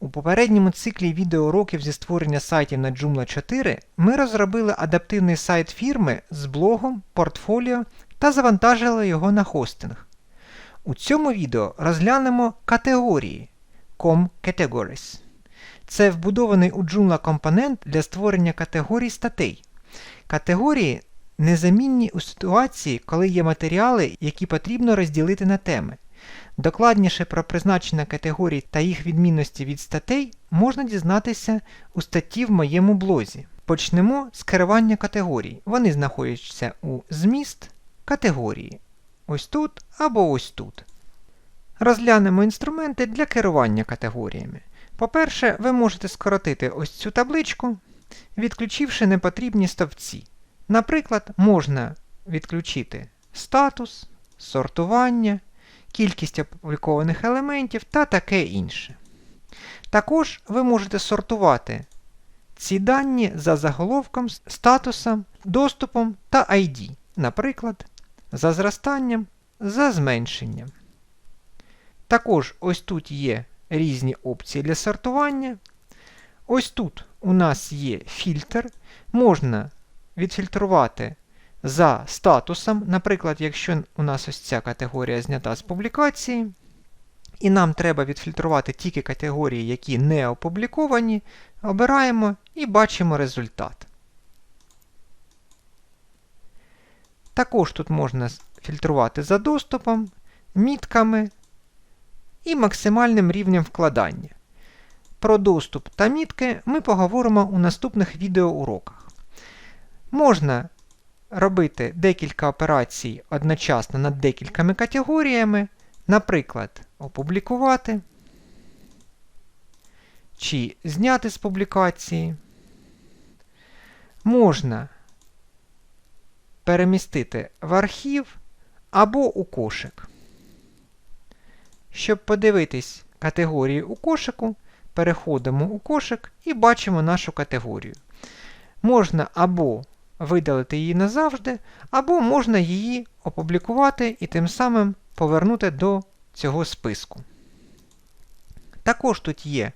У попередньому циклі відеоуроків зі створення сайтів на Joomla 4 ми розробили адаптивний сайт фірми з блогом, портфоліо та завантажили його на хостинг. У цьому відео розглянемо категорії Com Categories. Це вбудований у Joomla компонент для створення категорій статей. Категорії незамінні у ситуації, коли є матеріали, які потрібно розділити на теми. Докладніше про призначення категорій та їх відмінності від статей можна дізнатися у статті в моєму блозі. Почнемо з керування категорій. Вони знаходяться у зміст категорії. Ось тут або ось тут. Розглянемо інструменти для керування категоріями. По-перше, ви можете скоротити ось цю табличку, відключивши непотрібні стовпці. Наприклад, можна відключити статус, сортування кількість опублікованих елементів та таке інше. Також ви можете сортувати ці дані за заголовком, статусом, доступом та ID, наприклад, за зростанням, за зменшенням. Також ось тут є різні опції для сортування. Ось тут у нас є фільтр. Можна відфільтрувати за статусом. Наприклад, якщо у нас ось ця категорія знята з публікації, і нам треба відфільтрувати тільки категорії, які не опубліковані, обираємо і бачимо результат. Також тут можна фільтрувати за доступом, мітками і максимальним рівнем вкладання. Про доступ та мітки ми поговоримо у наступних відеоуроках. Можна робити декілька операцій одночасно над декількома категоріями, наприклад, опублікувати чи зняти з публікації. Можна перемістити в архів або у кошик. Щоб подивитись категорії у кошику, переходимо у кошик і бачимо нашу категорію. Можна або видалити її назавжди, або можна її опублікувати і тим самим повернути до цього списку. Також тут є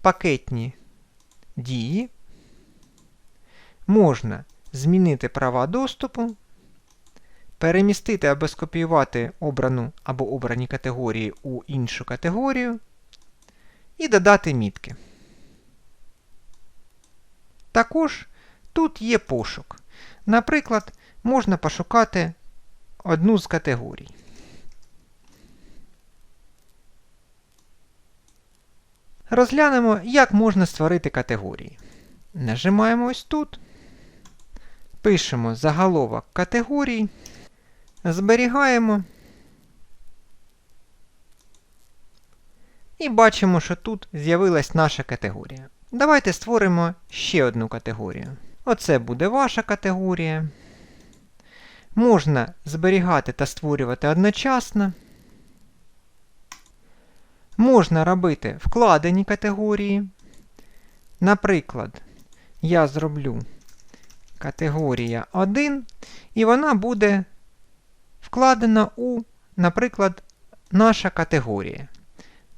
пакетні дії. Можна змінити права доступу, перемістити або скопіювати обрану або обрані категорії у іншу категорію і додати мітки. Також Тут є пошук. Наприклад, можна пошукати одну з категорій. Розглянемо, як можна створити категорії. Нажимаємо ось тут, пишемо заголовок категорій, зберігаємо і бачимо, що тут з'явилась наша категорія. Давайте створимо ще одну категорію. Оце буде ваша категорія. Можна зберігати та створювати одночасно. Можна робити вкладені категорії. Наприклад, я зроблю категорія 1, і вона буде вкладена у, наприклад, наша категорія.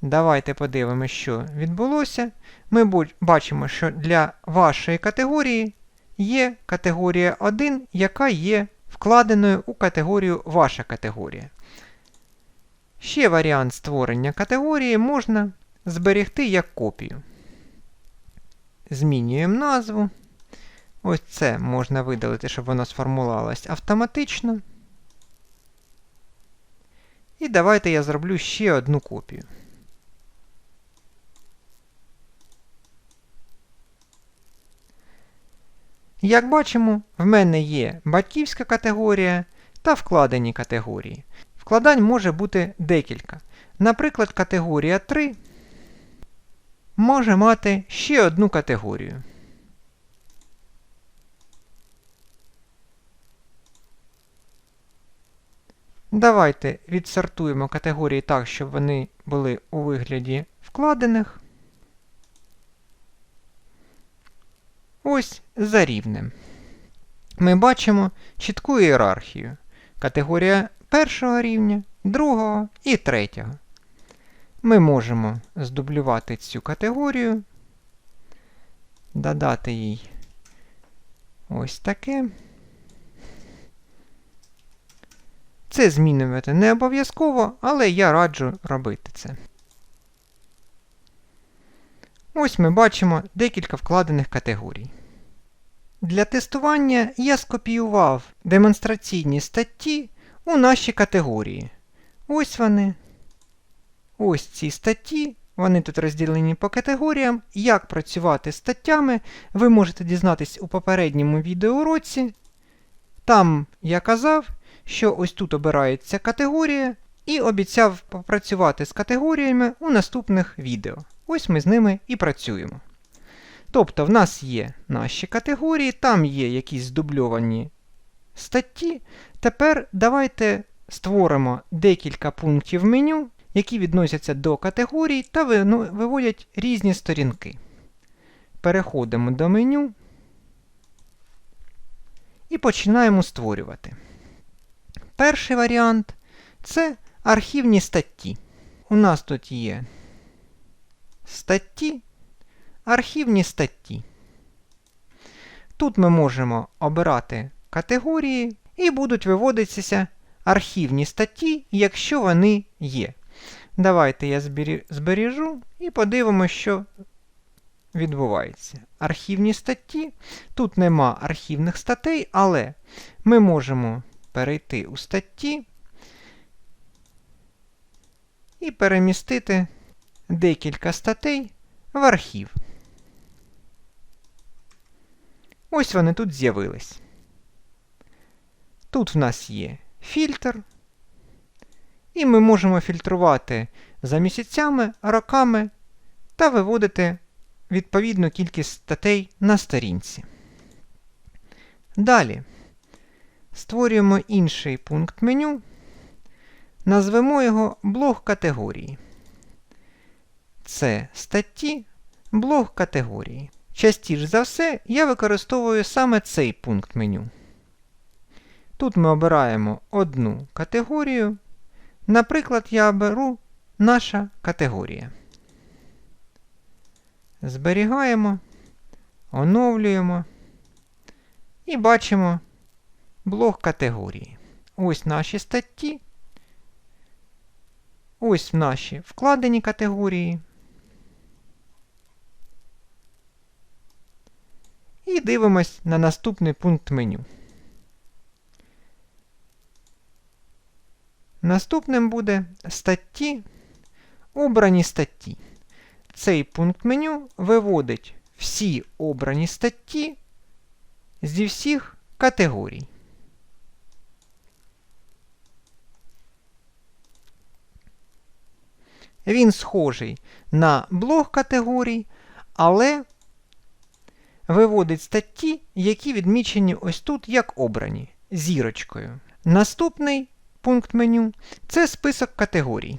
Давайте подивимося, що відбулося. Ми бачимо, що для вашої категорії є категорія 1, яка є вкладеною у категорію Ваша категорія. Ще варіант створення категорії можна зберегти як копію. Змінюємо назву. Ось це можна видалити, щоб воно сформулувалось автоматично. І давайте я зроблю ще одну копію. Як бачимо, в мене є батьківська категорія та вкладені категорії. Вкладань може бути декілька. Наприклад, категорія 3 може мати ще одну категорію. Давайте відсортуємо категорії так, щоб вони були у вигляді вкладених. Ось за рівнем. Ми бачимо чітку ієрархію. Категорія першого рівня, другого і третього. Ми можемо здублювати цю категорію, додати їй ось таке. Це змінювати не обов'язково, але я раджу робити це. Ось ми бачимо декілька вкладених категорій. Для тестування я скопіював демонстраційні статті у наші категорії. Ось вони. Ось ці статті. Вони тут розділені по категоріям. Як працювати з статтями, ви можете дізнатись у попередньому відеоуроці. Там я казав, що ось тут обирається категорія, і обіцяв попрацювати з категоріями у наступних відео. Ось ми з ними і працюємо. Тобто, в нас є наші категорії, там є якісь здубльовані статті. Тепер давайте створимо декілька пунктів меню, які відносяться до категорій та виводять різні сторінки. Переходимо до меню і починаємо створювати. Перший варіант це архівні статті. У нас тут є статті, архівні статті. Тут ми можемо обирати категорії і будуть виводитися архівні статті, якщо вони є. Давайте я збережу і подивимося, що відбувається. Архівні статті. Тут нема архівних статей, але ми можемо перейти у статті і перемістити декілька статей в архів. Ось вони тут з'явились. Тут в нас є фільтр, і ми можемо фільтрувати за місяцями, роками та виводити відповідну кількість статей на сторінці. Далі створюємо інший пункт меню, назвемо його блок категорії. Це статті, блок категорії. Частіше за все, я використовую саме цей пункт меню. Тут ми обираємо одну категорію. Наприклад, я оберу наша категорія. Зберігаємо, оновлюємо і бачимо блок категорії. Ось наші статті. Ось наші вкладені категорії. І дивимось на наступний пункт меню. Наступним буде статті, обрані статті. Цей пункт меню виводить всі обрані статті зі всіх категорій. Він схожий на блок категорій, але виводить статті, які відмічені ось тут як обрані зірочкою. Наступний пункт меню це список категорій.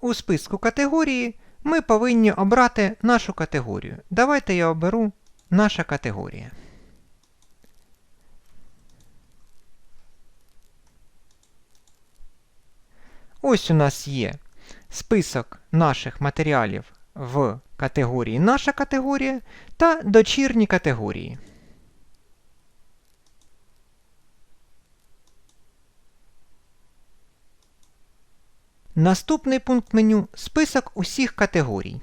У списку категорії ми повинні обрати нашу категорію. Давайте я оберу наша категорія. Ось у нас є список наших матеріалів в категорії Наша категорія та дочірні категорії. Наступний пункт меню список усіх категорій.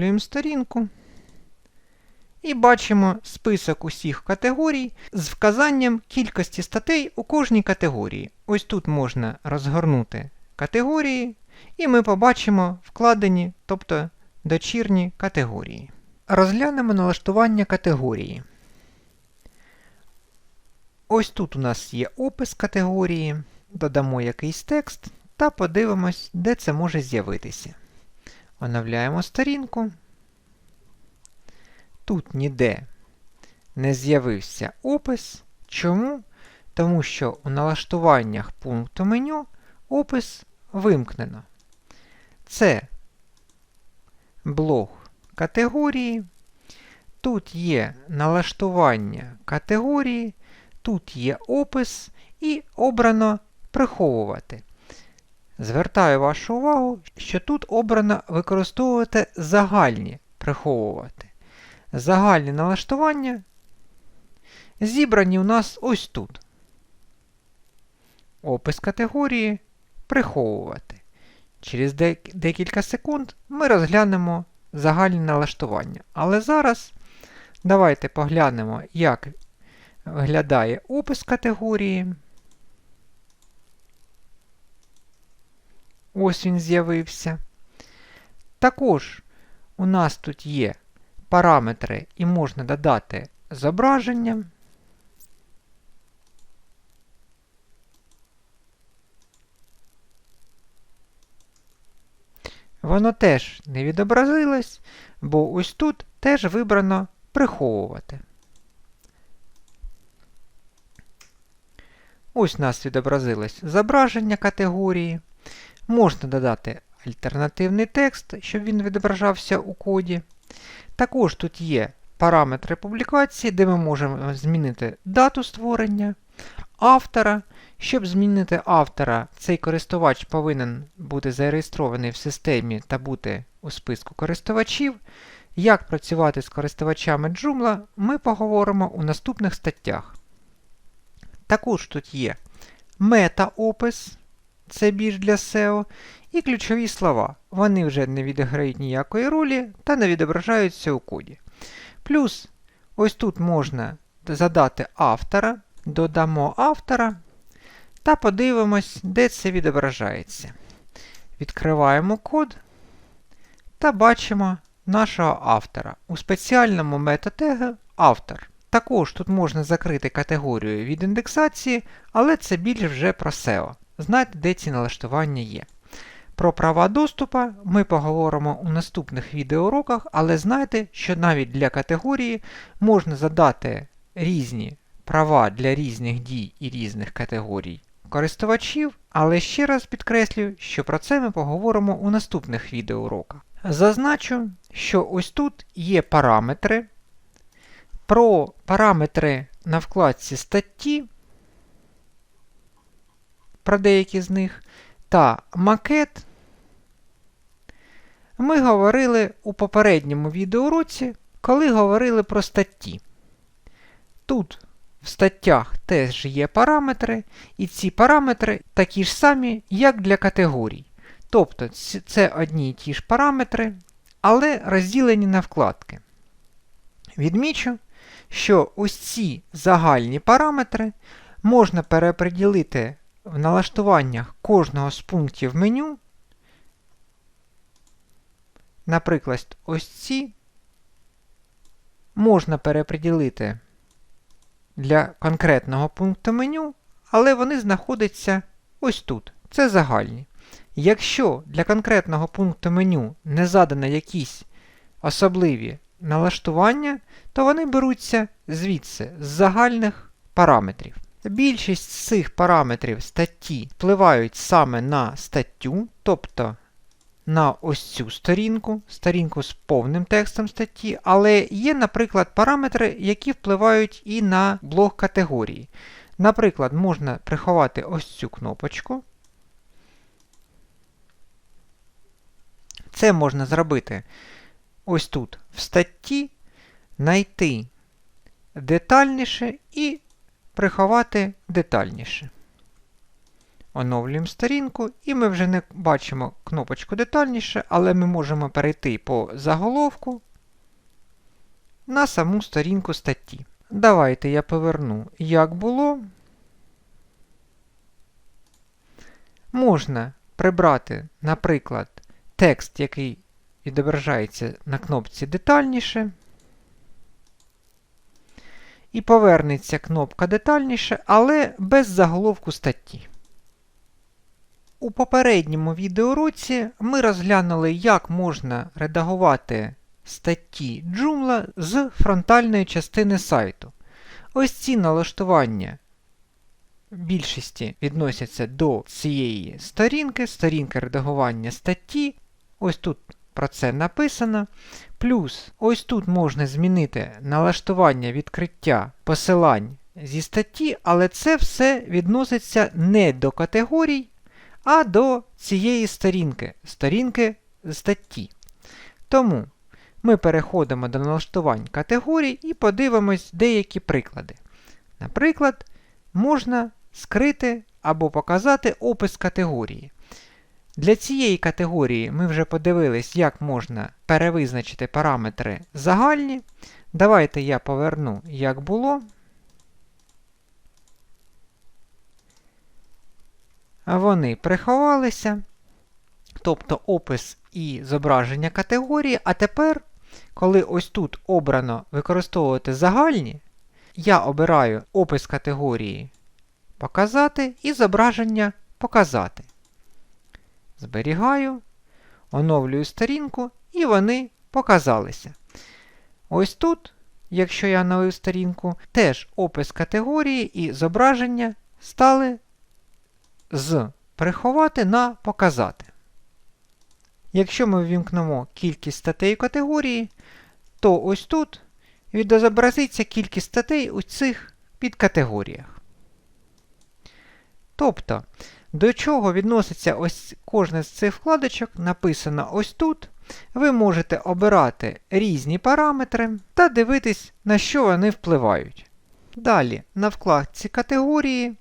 Оновлюємо сторінку. І бачимо список усіх категорій з вказанням кількості статей у кожній категорії. Ось тут можна розгорнути категорії, і ми побачимо вкладені, тобто дочірні категорії. Розглянемо налаштування категорії. Ось тут у нас є опис категорії, додамо якийсь текст та подивимось, де це може з'явитися. Оновляємо сторінку. Тут ніде не з'явився опис. Чому? Тому що у налаштуваннях пункту меню опис вимкнено. Це блок категорії. Тут є налаштування категорії, тут є опис і обрано приховувати. Звертаю вашу увагу, що тут обрано використовувати загальні приховувати. Загальні налаштування зібрані у нас ось тут. Опис категорії приховувати. Через декілька секунд ми розглянемо загальні налаштування. Але зараз давайте поглянемо, як виглядає опис категорії. Ось він з'явився. Також у нас тут є параметри і можна додати зображення. Воно теж не відобразилось, бо ось тут теж вибрано приховувати. Ось у нас відобразилось зображення категорії. Можна додати альтернативний текст, щоб він відображався у коді. Також тут є параметри публікації, де ми можемо змінити дату створення, автора. Щоб змінити автора, цей користувач повинен бути зареєстрований в системі та бути у списку користувачів. Як працювати з користувачами Joomla, ми поговоримо у наступних статтях. Також тут є мета-опис, це більш для SEO, і ключові слова. Вони вже не відіграють ніякої ролі та не відображаються у коді. Плюс, ось тут можна задати автора, додамо автора та подивимось, де це відображається. Відкриваємо код та бачимо нашого автора. У спеціальному метатегі автор. Також тут можна закрити категорію від індексації, але це більш вже про SEO. Знайте, де ці налаштування є. Про права доступу ми поговоримо у наступних відеоуроках, але знайте, що навіть для категорії можна задати різні права для різних дій і різних категорій користувачів, але ще раз підкреслюю, що про це ми поговоримо у наступних відеоуроках. Зазначу, що ось тут є параметри. Про параметри на вкладці статті, про деякі з них, та макет ми говорили у попередньому відеоуроці, коли говорили про статті. Тут в статтях теж є параметри, і ці параметри такі ж самі, як для категорій. Тобто це одні і ті ж параметри, але розділені на вкладки. Відмічу, що ось ці загальні параметри можна переподілити в налаштуваннях кожного з пунктів меню. Наприклад, ось ці можна переподілити для конкретного пункту меню, але вони знаходяться ось тут. Це загальні. Якщо для конкретного пункту меню не задано якісь особливі налаштування, то вони беруться звідси з загальних параметрів. Більшість з цих параметрів статті впливають саме на статтю, тобто на ось цю сторінку, сторінку з повним текстом статті, але є, наприклад, параметри, які впливають і на блок категорії. Наприклад, можна приховати ось цю кнопочку. Це можна зробити ось тут в статті, знайти детальніше і приховати детальніше. Оновлюємо сторінку, і ми вже не бачимо кнопочку детальніше, але ми можемо перейти по заголовку на саму сторінку статті. Давайте я поверну, як було. Можна прибрати, наприклад, текст, який відображається на кнопці детальніше. І повернеться кнопка детальніше, але без заголовку статті. У попередньому відеоуроці ми розглянули, як можна редагувати статті Joomla з фронтальної частини сайту. Ось ці налаштування більшості відносяться до цієї сторінки, сторінки редагування статті. Ось тут про це написано. Плюс ось тут можна змінити налаштування відкриття посилань зі статті, але це все відноситься не до категорій, а до цієї сторінки, сторінки статті. Тому ми переходимо до налаштувань категорій і подивимось деякі приклади. Наприклад, можна скрити або показати опис категорії. Для цієї категорії ми вже подивились, як можна перевизначити параметри загальні. Давайте я поверну, як було. Вони приховалися, тобто опис і зображення категорії. А тепер, коли ось тут обрано використовувати загальні, я обираю опис категорії Показати і зображення Показати. Зберігаю, оновлюю сторінку, і вони показалися. Ось тут, якщо я оновив сторінку, теж опис категорії і зображення стали з приховати на показати. Якщо ми ввімкнемо кількість статей категорії, то ось тут відобразиться кількість статей у цих підкатегоріях. Тобто, до чого відноситься ось кожна з цих вкладочок, написано ось тут. Ви можете обирати різні параметри та дивитись, на що вони впливають. Далі, на вкладці категорії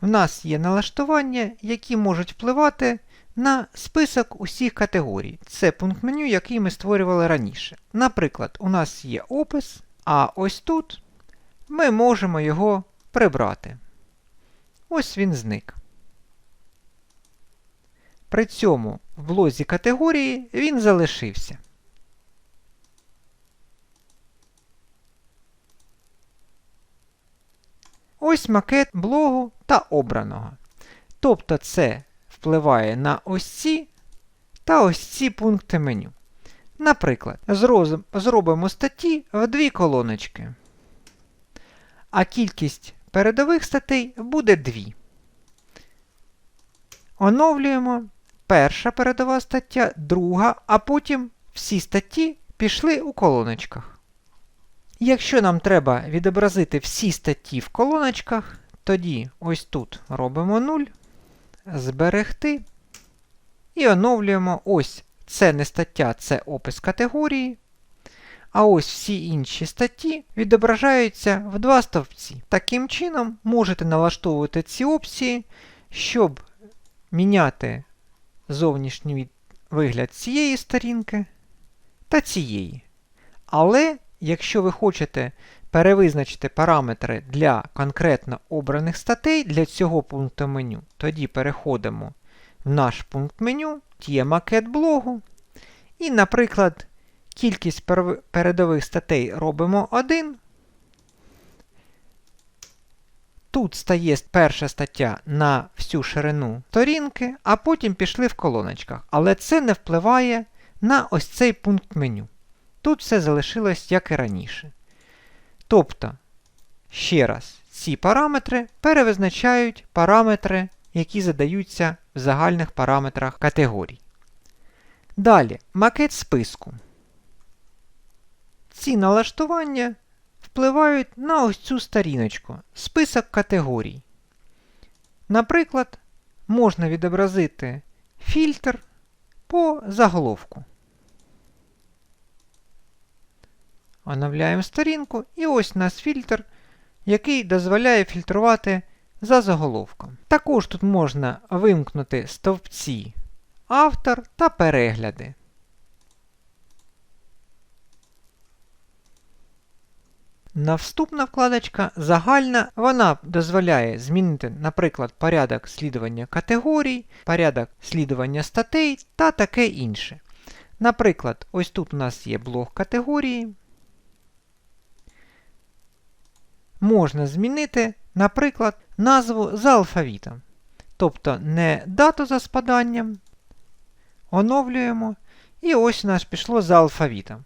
в нас є налаштування, які можуть впливати на список усіх категорій. Це пункт меню, який ми створювали раніше. Наприклад, у нас є опис, а ось тут ми можемо його прибрати. Ось він зник. При цьому в блозі категорії він залишився. Ось макет блогу та обраного. Тобто це впливає на ось ці та ось ці пункти меню. Наприклад, зробимо статті в дві колоночки. А кількість передових статей буде 2. Оновлюємо перша передова стаття, друга, а потім всі статті пішли у колоночках. Якщо нам треба відобразити всі статті в колоночках, тоді ось тут робимо 0, зберегти і оновлюємо ось це не стаття, це опис категорії. А ось всі інші статті відображаються в два стовпці. Таким чином, можете налаштовувати ці опції, щоб міняти зовнішній вигляд цієї сторінки та цієї. Але якщо ви хочете перевизначити параметри для конкретно обраних статей для цього пункту меню, тоді переходимо в наш пункт меню, є макет блогу. І, наприклад, кількість передових статей робимо 1. Тут стає перша стаття на всю ширину сторінки, а потім пішли в колоночках. Але це не впливає на ось цей пункт меню. Тут все залишилось як і раніше. Тобто, ще раз, ці параметри перевизначають параметри, які задаються в загальних параметрах категорій. Далі, макет списку. Ці налаштування впливають на ось цю сторіночку список категорій. Наприклад, можна відобразити фільтр по заголовку. Оновляємо сторінку, і ось у нас фільтр, який дозволяє фільтрувати за заголовком. Також тут можна вимкнути стовпці автор та перегляди. Наступна вкладочка загальна, вона дозволяє змінити, наприклад, порядок слідування категорій, порядок слідування статей та таке інше. Наприклад, ось тут у нас є блок категорії. можна змінити, наприклад, назву за алфавітом. Тобто не дату за спаданням, оновлюємо, і ось у нас пішло за алфавітом.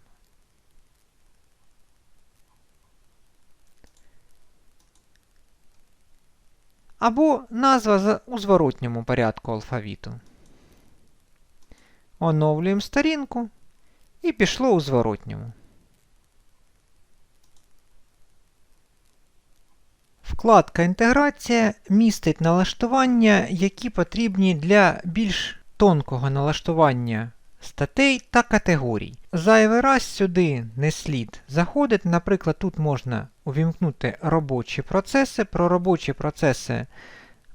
Або назва у зворотньому порядку алфавіту. Оновлюємо сторінку і пішло у зворотньому. Вкладка Інтеграція містить налаштування, які потрібні для більш тонкого налаштування статей та категорій. Зайвий раз сюди не слід заходити. Наприклад, тут можна увімкнути робочі процеси. Про робочі процеси,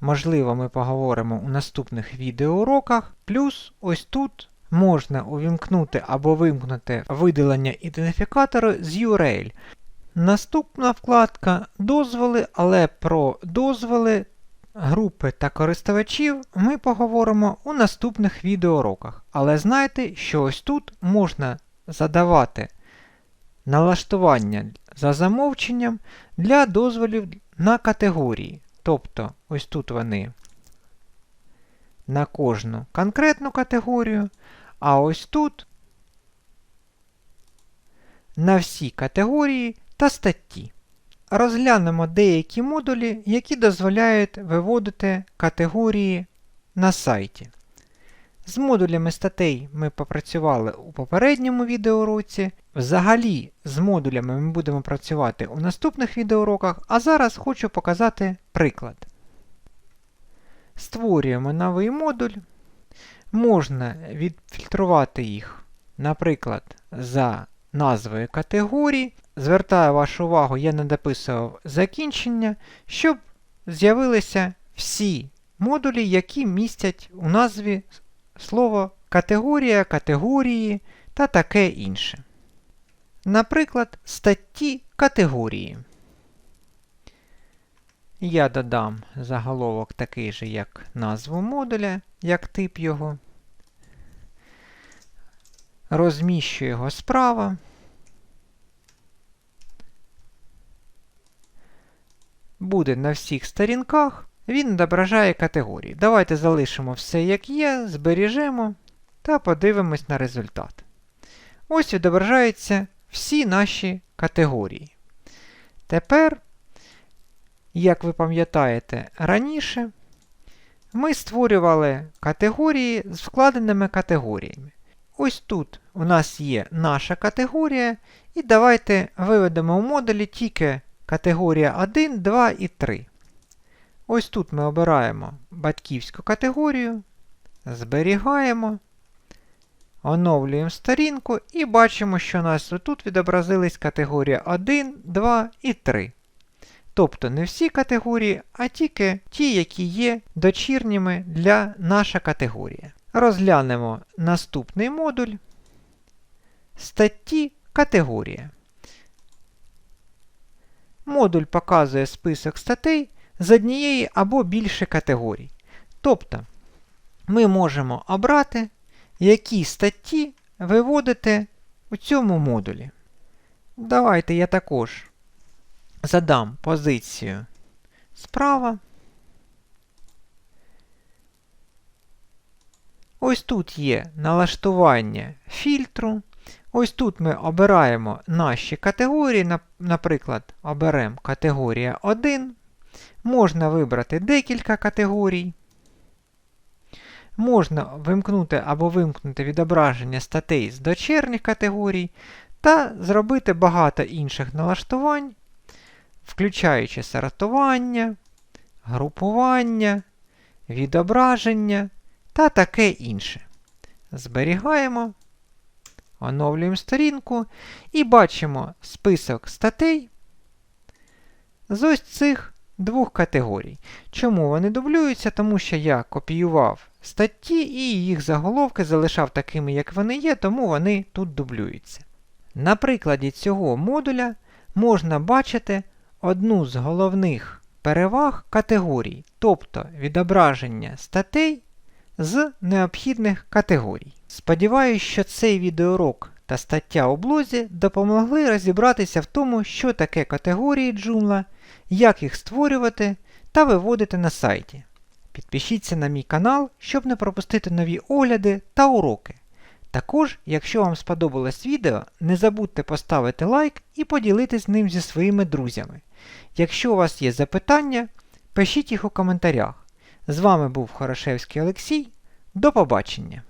можливо, ми поговоримо у наступних відеоуроках. Плюс ось тут можна увімкнути або вимкнути видалення ідентифікатору з URL. Наступна вкладка дозволи, але про дозволи групи та користувачів ми поговоримо у наступних відеоуроках. Але знайте, що ось тут можна задавати налаштування за замовченням для дозволів на категорії. Тобто, ось тут вони на кожну конкретну категорію, а ось тут на всі категорії та статті. Розглянемо деякі модулі, які дозволяють виводити категорії на сайті. З модулями статей ми попрацювали у попередньому відеоуроці. Взагалі, з модулями ми будемо працювати у наступних відеоуроках, а зараз хочу показати приклад. Створюємо новий модуль. Можна відфільтрувати їх, наприклад, за назвою категорії. Звертаю вашу увагу, я не дописував закінчення, щоб з'явилися всі модулі, які містять у назві слово категорія, категорії та таке інше. Наприклад, статті категорії. Я додам заголовок такий же, як назву модуля, як тип його. Розміщу його справа. Буде на всіх сторінках, він відображає категорії. Давайте залишимо все як є, збережемо та подивимось на результат. Ось відображаються всі наші категорії. Тепер, як ви пам'ятаєте раніше, ми створювали категорії з вкладеними категоріями. Ось тут у нас є наша категорія, і давайте виведемо в модулі тільки категорія 1, 2 і 3. Ось тут ми обираємо батьківську категорію, зберігаємо, оновлюємо сторінку і бачимо, що у нас тут відобразились категорія 1, 2 і 3. Тобто не всі категорії, а тільки ті, які є дочірніми для наша категорія. Розглянемо наступний модуль статті категорія. Модуль показує список статей з однієї або більше категорій. Тобто ми можемо обрати, які статті виводити у цьому модулі. Давайте я також задам позицію справа. Ось тут є налаштування фільтру. Ось тут ми обираємо наші категорії, наприклад, оберемо категорія 1. Можна вибрати декілька категорій. Можна вимкнути або вимкнути відображення статей з дочерніх категорій та зробити багато інших налаштувань, включаючи сортування, групування, відображення та таке інше. Зберігаємо, оновлюємо сторінку і бачимо список статей з ось цих двох категорій. Чому вони дублюються? Тому що я копіював статті і їх заголовки залишав такими, як вони є, тому вони тут дублюються. На прикладі цього модуля можна бачити одну з головних переваг категорій, тобто відображення статей з необхідних категорій. Сподіваюсь, що цей відеоурок та стаття у блозі допомогли розібратися в тому, що таке категорії Joomla, як їх створювати та виводити на сайті. Підпишіться на мій канал, щоб не пропустити нові огляди та уроки. Також, якщо вам сподобалось відео, не забудьте поставити лайк і поділитись ним зі своїми друзями. Якщо у вас є запитання, пишіть їх у коментарях. З вами був Хорошевський Олексій. До побачення!